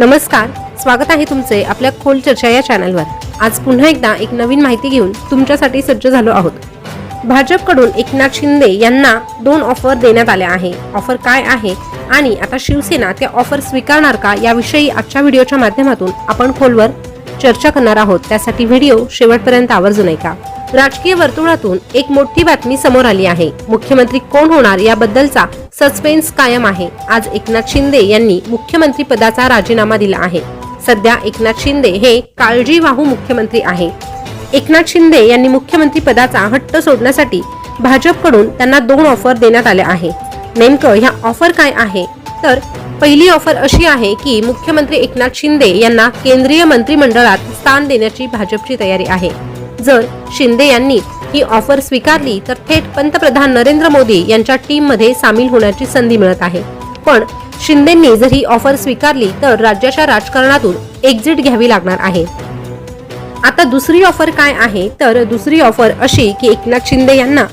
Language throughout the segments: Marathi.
नमस्कार स्वागत आहे तुमचे आपल्या खोल चर्चा या चॅनलवर. आज पुन्हा एकदा एक नवीन माहिती घेऊन तुमच्यासाठी सज्ज झालो आहोत. भाजपकडून एकनाथ शिंदे यांना दोन ऑफर देण्यात आल्या आहे. ऑफर काय आहे आणि आता शिवसेना त्या ऑफर स्वीकारणार का याविषयी आजच्या व्हिडिओच्या माध्यमातून आपण खोलवर चर्चा करणार आहोत. त्यासाठी व्हिडिओ शेवटपर्यंत आवर्जून ऐका राजकीय वर्तुळातून एक मोठी बातमी समोर आली आहे. मुख्यमंत्री कोण होणार याबद्दलचा सस्पेन्स कायम आहे. आज एकनाथ शिंदे यांनी मुख्यमंत्री पदाचा राजीनामा दिला आहे. सध्या एकनाथ शिंदे हे काळजीवाहू मुख्यमंत्री आहे. एकनाथ शिंदे यांनी मुख्यमंत्री पदाचा हट्ट सोडण्यासाठी भाजपकडून त्यांना दोन ऑफर देण्यात आल्या आहे. नेमकं ह्या ऑफर काय आहे? तर पहिली ऑफर अशी आहे की मुख्यमंत्री एकनाथ शिंदे यांना केंद्रीय मंत्रिमंडळात स्थान देण्याची भाजपची तयारी आहे. जर शिंदे यांनी ही ऑफर स्वीकारली तर थेट पंतप्रधान नरेंद्र मोदी यांच्या टीममध्ये सामील होण्याची संधी मिळत आहे. पण शिंदेंनी जर ही ऑफर स्वीकारली तर राज्याच्या राजकारणातून एक्झिट घ्यावी लागणार आहे. आता दुसरी ऑफर काय आहे? तर दुसरी ऑफर अशी की एकनाथ शिंदे यांना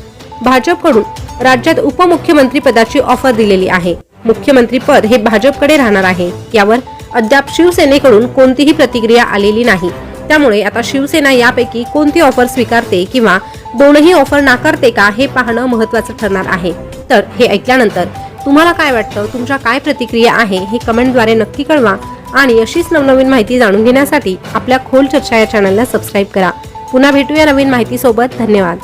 भाजपकडून राज्यात उपमुख्यमंत्री पदाची ऑफर दिलेली आहे. मुख्यमंत्री पद हे भाजपकडे राहणार आहे. यावर अद्याप शिवसेनेकडून कोणतीही प्रतिक्रिया आलेली नाही. त्यामुळे आता शिवसेना यापैकी कोणती ऑफर स्वीकारते किंवा दोनही ऑफर नाकारते का हे पाहणं महत्वाचं ठरणार आहे. तर हे ऐकल्यानंतर तुम्हाला काय वाटतं? तुमच्या काय प्रतिक्रिया आहे? हे कमेंटद्वारे नक्की कळवा. आणि अशीच नवनवीन माहिती जाणून घेण्यासाठी आपल्या खोल चर्चा या चॅनलला सबस्क्राईब करा. पुन्हा भेटूया नवीन माहितीसोबत. धन्यवाद.